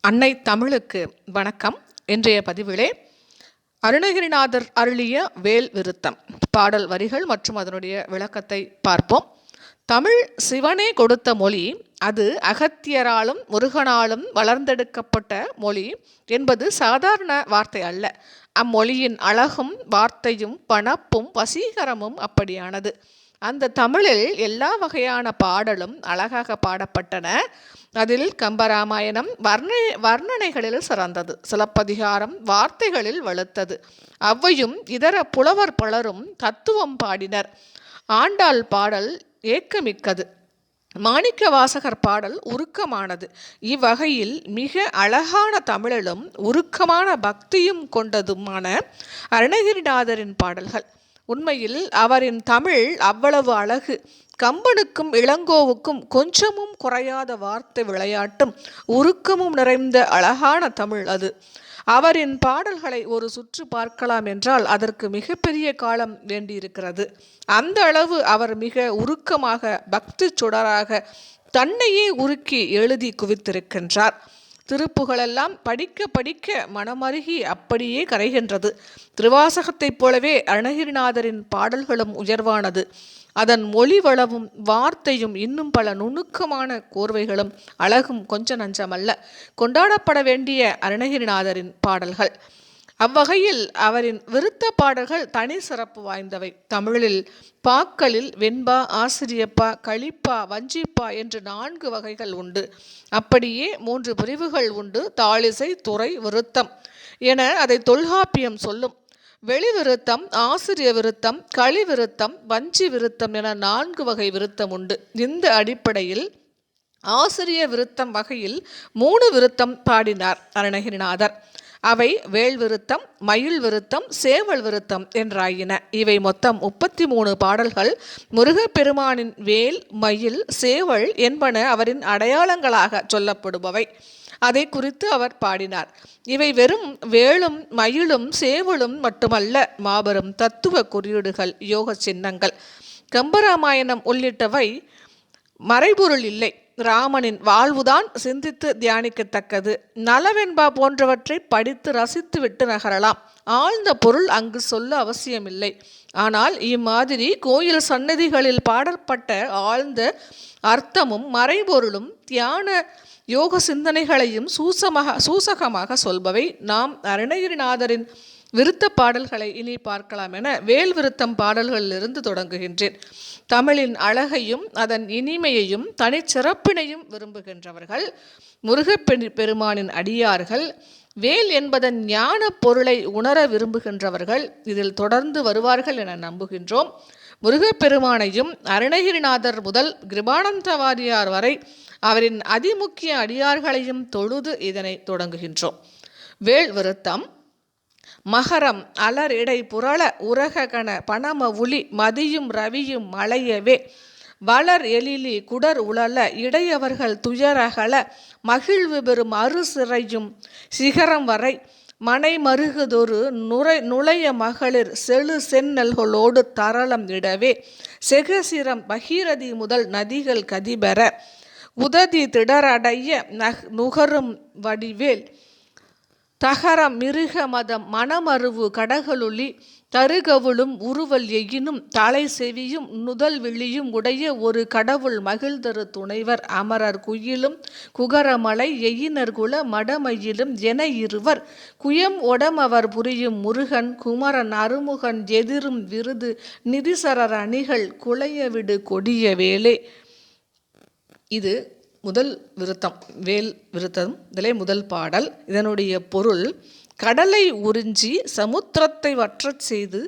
அன்னை தமிழுக்கு வணக்கம். இன்றைய பதிவிலே அருணகிரிநாதர் அருளிய வேல் விருத்தம் பாடல் வரிகள் மற்றும் அதனுடைய விளக்கத்தை பார்ப்போம். தமிழ் சிவனே கொடுத்த மொழி அது அகத்தியராலும் முருகனாலும் வளர்ந்தெடுக்கப்பட்ட மொழி என்பது சாதாரண வார்த்தை அல்ல. அம்மொழியின் அழகும் வார்த்தையும் பணப்பும் வசீகரமும் அப்படியானது. அந்த தமிழில் எல்லா வகையான பாடலும் அழகாக பாடப்பட்டன. அதில் கம்பராமாயணம் வர்ண வர்ணனைகளில் சிறந்தது. சிலப்பதிகாரம் வார்த்தைகளில் வலுத்தது. அவ்வையும் இதர புலவர் பலரும் தத்துவம் பாடினர். ஆண்டாள் பாடல் ஏக்கமிக்கது. மாணிக்க வாசகர் பாடல் உருக்கமானது. இவ்வகையில் மிக அழகான தமிழிலும் உருக்கமான பக்தியும் கொண்டதுமான அருணகிரிநாதரின் பாடல்கள். உண்மையில் அவரின் தமிழ் அவ்வளவு அழகு. கம்பனுக்கும் இளங்கோவுக்கும் கொஞ்சமும் குறையாத வார்த்தை விளையாட்டும் உருக்கமும் நிறைந்த அழகான தமிழ் அது. அவரின் பாடல்களை ஒரு சுற்று பார்க்கலாம் என்றால் அதற்கு மிகப்பெரிய காலம் வேண்டியிருக்கிறது. அந்த அளவு அவர் மிக உருக்கமாக பக்தி சுடராக தன்னையே உருக்கி எழுதி குவித்திருக்கின்றார். திருப்புகளெல்லாம் படிக்க படிக்க மனமருகி அப்படியே கரைகின்றது. திருவாசகத்தைப் போலவே அருணகிரிநாதரின் பாடல்களும் உயர்வானது. அதன் மொழி வளவும் வார்த்தையும் இன்னும் பல நுணுக்கமான கோர்வைகளும் அழகும் கொஞ்ச நஞ்சமல்ல. கொண்டாடப்பட வேண்டிய அருணகிரிநாதரின் பாடல்கள். அவ்வகையில் அவரின் விருத்த பாடல்கள் தனி சிறப்பு வாய்ந்தவை. தமிழில் பாக்களில் வெண்பா ஆசிரியப்பா களிப்பா வஞ்சிப்பா என்று நான்கு வகைகள் உண்டு. அப்படியே மூன்று பிரிவுகள் உண்டு. தாளிசை துறை விருத்தம் என அதை தொல்காப்பியம் சொல்லும். வெளி விருத்தம் ஆசிரிய விருத்தம் களி விருத்தம் வஞ்சி விருத்தம் என நான்கு வகை விருத்தம் உண்டு. இந்த அடிப்படையில் ஆசிரிய விருத்தம் வகையில் மூணு விருத்தம் பாடினார் அருணகிரிநாதர். அவை வேள் விருத்தம் மயில் விருத்தம் சேவல் விருத்தம் என்றாயின. இவை மொத்தம் முப்பத்தி மூணு பாடல்கள். முருகப்பெருமானின் வேல் மயில் சேவல் என்பன அவரின் அடையாளங்களாக சொல்லப்படுபவை. அதை குறித்து அவர் பாடினார். இவை வெறும் வேளும் மயிலும் சேவலும் மட்டுமல்ல மாபெரும் தத்துவ குறியீடுகள் யோக சின்னங்கள். கம்பராமாயணம் உள்ளிட்டவை மறைபொருள் இல்லை. ராமனின் வாழ்வுதான் சிந்தித்து தியானிக்கத்தக்கது. நலவென்பா போன்றவற்றை படித்து ரசித்து விட்டு நகரலாம். ஆழ்ந்த பொருள் அங்கு சொல்ல அவசியமில்லை. ஆனால் இம்மாதிரி கோயில் சன்னதிகளில் பாடப்பட்ட ஆழ்ந்த அர்த்தமும் மறைபொருளும் தியான யோக சிந்தனைகளையும் சூசமாக சூசகமாக சொல்பவை. நாம் அருணகிரிநாதரின் விருத்த பாடல்களை இனி பார்க்கலாம் என வேல் விருத்தம் பாடல்களிலிருந்து தொடங்குகின்றேன். தமிழின் அழகையும் அதன் இனிமையையும் தனிச்சிறப்பினையும் விரும்புகின்றவர்கள் முருகப்பெண் பெருமானின் அடியார்கள் வேல் என்பதன் ஞான பொருளை உணர விரும்புகின்றவர்கள் இதில் தொடர்ந்து வருவார்கள் என நம்புகின்றோம். முருகப்பெருமானையும் அருணகிரிநாதர் முதல் கிருபானந்தவாரியார் வரை அவரின் அதிமுக்கிய அடியார்களையும் தொழுது இதனை தொடங்குகின்றோம். வேல் விருத்தம் மகரம் அலர் புரள உரககண பணம உளி மதியும் ரவியும் மலையவே. வளர் எழிலி குடர் உழல இடையவர்கள் துயரகல மகிழ்வு பெறும் அறுசிறையும் சிகரம் வரை. மனை மருகுதொரு நுரை நுழைய மகளிர் செழு செந்நல்களோடு தரளம் இடவே. செகசிரம் பகீரதி முதல் நதிகள் கதிபெற. உததி திடரடைய நக் நுகரும் வடிவேல். தகரம் மிருக மதம் மணமருவு கடகளுளி தருகவுளும் உருவல் எயினும் தலை செவியும் நுதல் விழியும் உடைய ஒரு கடவுள் மகிழ்தரு துணைவர் அமரர் குயிலும் குகரமலை எயினர்குல மடமையிலும் மடமயிலும் என இருவர். குயம் ஒடமவர் புரியும் முருகன் குமரன் அருமுகன் எதிரும் விருது நிதிசரர் அணிகள் குளையவிடு கொடிய வேலே. இது முதல் விருத்தம் வேல் விருத்தம் இதிலே முதல் பாடல். இதனுடைய பொருள் கடலை உறிஞ்சி சமுத்திரத்தை வற்றச் செய்து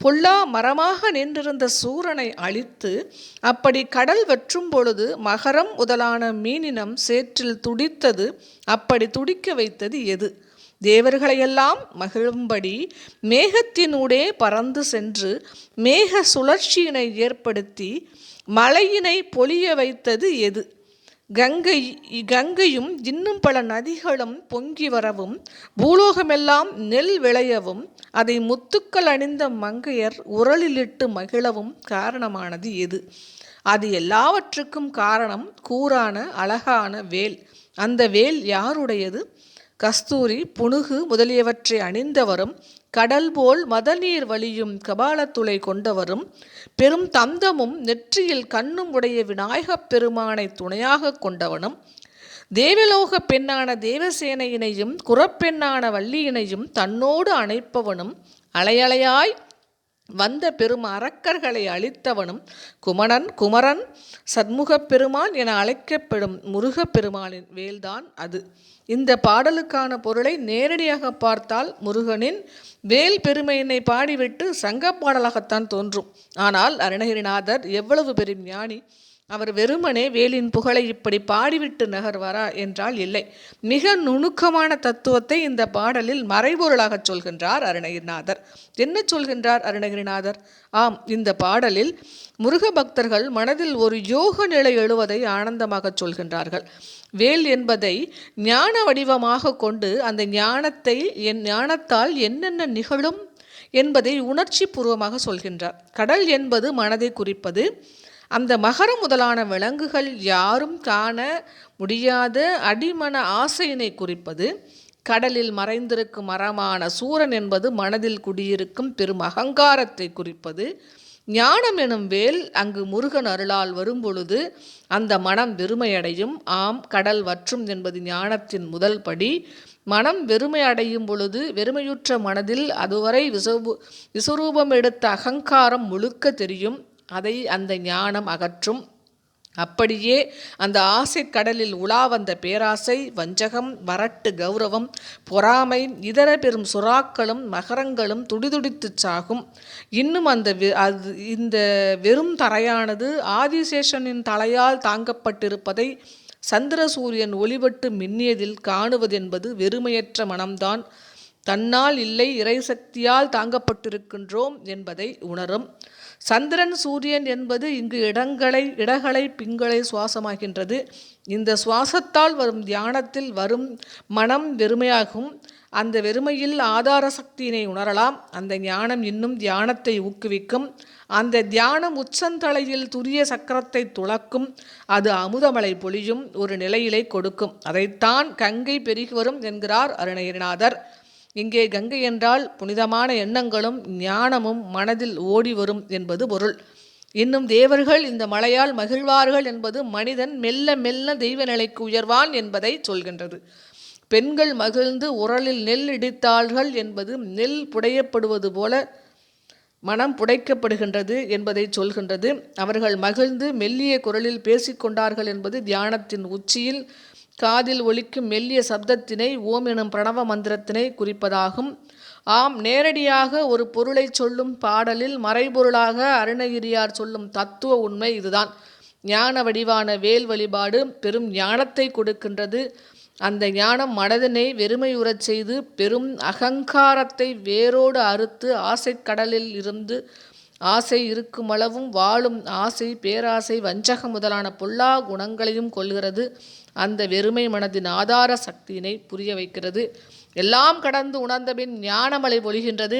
பொல்லா மரமாக நின்றிருந்த சூரனை அழித்து அப்படி கடல் வற்றும் பொழுது மகரம் முதலான மீனினம் சேற்றில் துடித்தது அப்படி துடிக்க வைத்தது எது? தேவர்களையெல்லாம் மகிழும்படி மேகத்தினூடே பறந்து சென்று மேக சுழற்சியினை ஏற்படுத்தி மழையினை பொழிய வைத்தது எது? கங்கை கங்கையும் இன்னும் பல நதிகளும் பொங்கி வரவும் பூலோகமெல்லாம் நெல் விளையவும் அதை முத்துக்கள் அணிந்த மங்கையர் உரலிலிட்டு மகிழவும் காரணமானது எது? அது எல்லாவற்றுக்கும் காரணம் கூரான அழகான வேல். அந்த வேல் யாருடையது? கஸ்தூரி புனுகு முதலியவற்றை அணிந்தவரும் கடல் போல் மதநீர் வழியும் கபாலத்துளை கொண்டவரும் பெரும் தந்தமும் நெற்றியில் கண்ணும் உடைய விநாயகப் பெருமானை துணையாக கொண்டவனும் தேவலோக பெண்ணான தேவசேனையினையும் குறப்பெண்ணான வள்ளியினையும் தன்னோடு அணைப்பவனும் அலையலையாய் வந்த பெரும் அரக்கர்களை அழித்தவனும் குமணன் குமரன் சண்முகப் பெருமான் என அழைக்கப்படும் முருகப் பெருமானின் வேல்தான் அது. இந்த பாடலுக்கான பொருளை நேரடியாக பார்த்தால் முருகனின் வேல் பெருமையினை பாடிவிட்டு சங்க பாடலாகத்தான் தோன்றும். ஆனால் அருணகிரிநாதர் எவ்வளவு பெரும் ஞானி! அவர் வெறுமனே வேலின் புகழை இப்படி பாடிவிட்டு நகர்வாரா என்றால் இல்லை. மிக நுணுக்கமான தத்துவத்தை இந்த பாடலில் மறைபொருளாக சொல்கின்றார் அருணகிரிநாதர். என்ன சொல்கின்றார் அருணகிரிநாதர்? ஆம் இந்த பாடலில் முருக பக்தர்கள் மனதில் ஒரு யோக நிலை எழுவதை ஆனந்தமாக சொல்கின்றார்கள். வேல் என்பதை ஞான வடிவமாக கொண்டு அந்த ஞானத்தை என் ஞானத்தால் என்னென்ன நிகழும் என்பதை உணர்ச்சி பூர்வமாக சொல்கின்றார். கடல் என்பது மனதை குறிப்பது அந்த மகரம் முதலான விலங்குகள் யாரும் காண முடியாத அடிமன ஆசையினை குறிப்பது கடலில் மறைந்திருக்கும் மரமான சூரன் என்பது மனதில் குடியிருக்கும் பெரும் அகங்காரத்தை குறிப்பது ஞானம் எனும் வேல் அங்கு முருகன் அருளால் வரும்பொழுது அந்த மனம் வெறுமையடையும். ஆம் கடல் வற்றும் என்பது ஞானத்தின் முதல் படி. மனம் வெறுமை அடையும் பொழுது வெறுமையுற்ற மனதில் அதுவரை விசவு விசுரூபம் எடுத்த அகங்காரம் முழுக்க தெரியும். அதை அந்த ஞானம் அகற்றும். அப்படியே அந்த ஆசை கடலில் உலா வந்த பேராசை வஞ்சகம் வரட்டு கௌரவம் பொறாமை இதர பெரும் சுறாக்களும் மகரங்களும் துடிதுடித்து சாகும். இன்னும் அந்த அது இந்த வெறும் தரையானது ஆதிசேஷனின் தலையால் தாங்கப்பட்டிருப்பதை சந்திர சூரியன் ஒளிபட்டு மின்னியதில் காணுவதென்பது வெறுமையற்ற மனம்தான். தன்னால் இல்லை இறைசக்தியால் தாங்கப்பட்டிருக்கின்றோம் என்பதை உணரும். சந்திரன் சூரியன் என்பது இங்கு இடங்களை இடகளை பிங்களை சுவாசமாகின்றது இந்த சுவாசத்தால் வரும் தியானத்தில் வரும் மனம் வெறுமையாகும். அந்த வெறுமையில் ஆதார சக்தியினை உணரலாம். அந்த ஞானம் இன்னும் தியானத்தை ஊக்குவிக்கும். அந்த தியானம் உச்சந்தலையில் துரிய சக்கரத்தை துளக்கும். அது அமுதமலை பொழியும் ஒரு நிலையிலை கொடுக்கும். அதைத்தான் கங்கை பெருகி வரும் என்கிறார் அருணகிரிநாதர். இங்கே கங்கை என்றால் புனிதமான எண்ணங்களும் ஞானமும் மனதில் ஓடி வரும் என்பது பொருள். இன்னும் தேவர்கள் இந்த மலையால் மகிழ்வார்கள் என்பது மனிதன் மெல்ல மெல்ல தெய்வ நிலைக்கு உயர்வான் என்பதை சொல்கின்றது. பெண்கள் மகிழ்ந்து உரலில் நெல் இடித்தாள்கள் என்பது நெல் புடையப்படுவது போல மனம் புடைக்கப்படுகின்றது என்பதை சொல்கின்றது. அவர்கள் மகிழ்ந்து மெல்லிய குரலில் பேசிக்கொண்டார்கள் என்பது தியானத்தின் உச்சியில் காதில் ஒலிக்கும் மெல்லிய சப்தத்தினை ஓம் எனும் பிரணவ மந்திரத்தினை குறிப்பதாகும். ஆம் நேரடியாக ஒரு பொருளை சொல்லும் பாடலில் மறைபொருளாக அருணகிரியார் சொல்லும் தத்துவ உண்மை இதுதான். ஞான வடிவான வேல் வழிபாடு பெரும் ஞானத்தை கொடுக்கின்றது. அந்த ஞானம் மனதினை வெறுமையுறச் செய்து பெரும் அகங்காரத்தை வேரோடு அறுத்து ஆசைக்கடலில் இருந்து ஆசை இருக்குமளவும் வாழும் ஆசை பேராசை வஞ்சகம் முதலான பொல்லா குணங்களையும் கொள்கிறது. அந்த வெறுமை மனதின் ஆதார சக்தியினை புரிய வைக்கிறது. எல்லாம் கடந்து உணர்ந்தபின் ஞானமலை பொழிகின்றது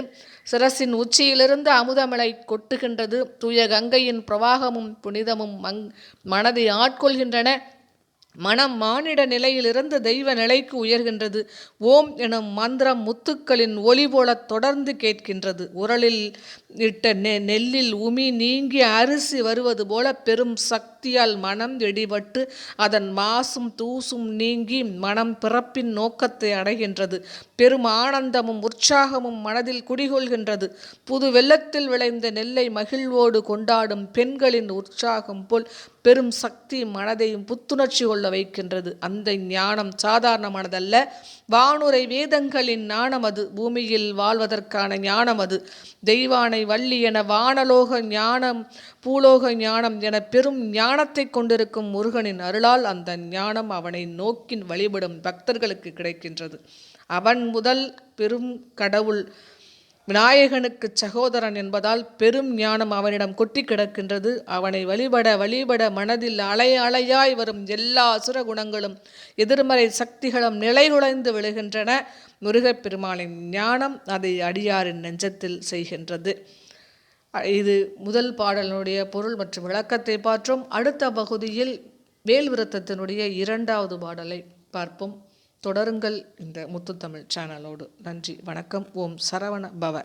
சிரசின் உச்சியிலிருந்து அமுதமலை கொட்டுகின்றது. தூய கங்கையின் பிரவாகமும் புனிதமும் மங் மனதை ஆட்கொள்கின்றன. மனம் மானிட நிலையிலிருந்து தெய்வ நிலைக்கு உயர்கின்றது. ஓம் எனும் மந்திரம் முத்துக்களின் ஒளி போல தொடர்ந்து கேட்கின்றது. உரலில் இட்ட நெ நெல்லில் உமி நீங்கி அரிசி வருவது போல பெரும் சக்தி சக்தியால் மனம் எடிபட்டு அதன் மாசும் தூசும் நீங்கி மனம் பிறப்பின் நோக்கத்தை அடைகின்றது. பெரும் ஆனந்தமும் உற்சாகமும் மனதில் குடிகொள்கின்றது. புது வெள்ளத்தில் விளைந்த நெல்லை மகிழ்வோடு கொண்டாடும் பெண்களின் உற்சாகம் போல் பெரும் சக்தி மனதையும் புத்துணர்ச்சி கொள்ள வைக்கின்றது. அந்த ஞானம் சாதாரணமானதல்ல. வானுரை வேதங்களின் ஞானம் அது. பூமியில் வாழ்வதற்கான ஞானம் அது. தெய்வானை வள்ளி என வானலோக ஞானம் பூலோக ஞானம் என பெரும் ஞானத்தை கொண்டிருக்கும் முருகனின் அருளால் அந்த ஞானம் அவனை நோக்கி வழிபடும் பக்தர்களுக்கு கிடைக்கின்றது. அவன் முதல் பெரும் கடவுள் விநாயகனுக்கு சகோதரன் என்பதால் பெரும் ஞானம் அவனிடம் கொட்டி கிடக்கின்றது. அவனை வழிபட வழிபட மனதில் அலை அலையாய் வரும் எல்லா அசுர குணங்களும் எதிர்மறை சக்திகளும் நிலைகுலைந்து விழுகின்றன. முருகப்பெருமானின் ஞானம் அதை அடியாரின் நெஞ்சத்தில் செய்கின்றது. இது முதல் பாடலினுடைய பொருள் மற்றும் விளக்கத்தை பார்த்தோம் அடுத்த பகுதியில் மேல்விருத்தத்தினுடைய இரண்டாவது பாடலை பார்ப்போம். தொடருங்கள் இந்த முத்துத்தமிழ் சேனலோடு நன்றி. வணக்கம். ஓம் சரவண பவ.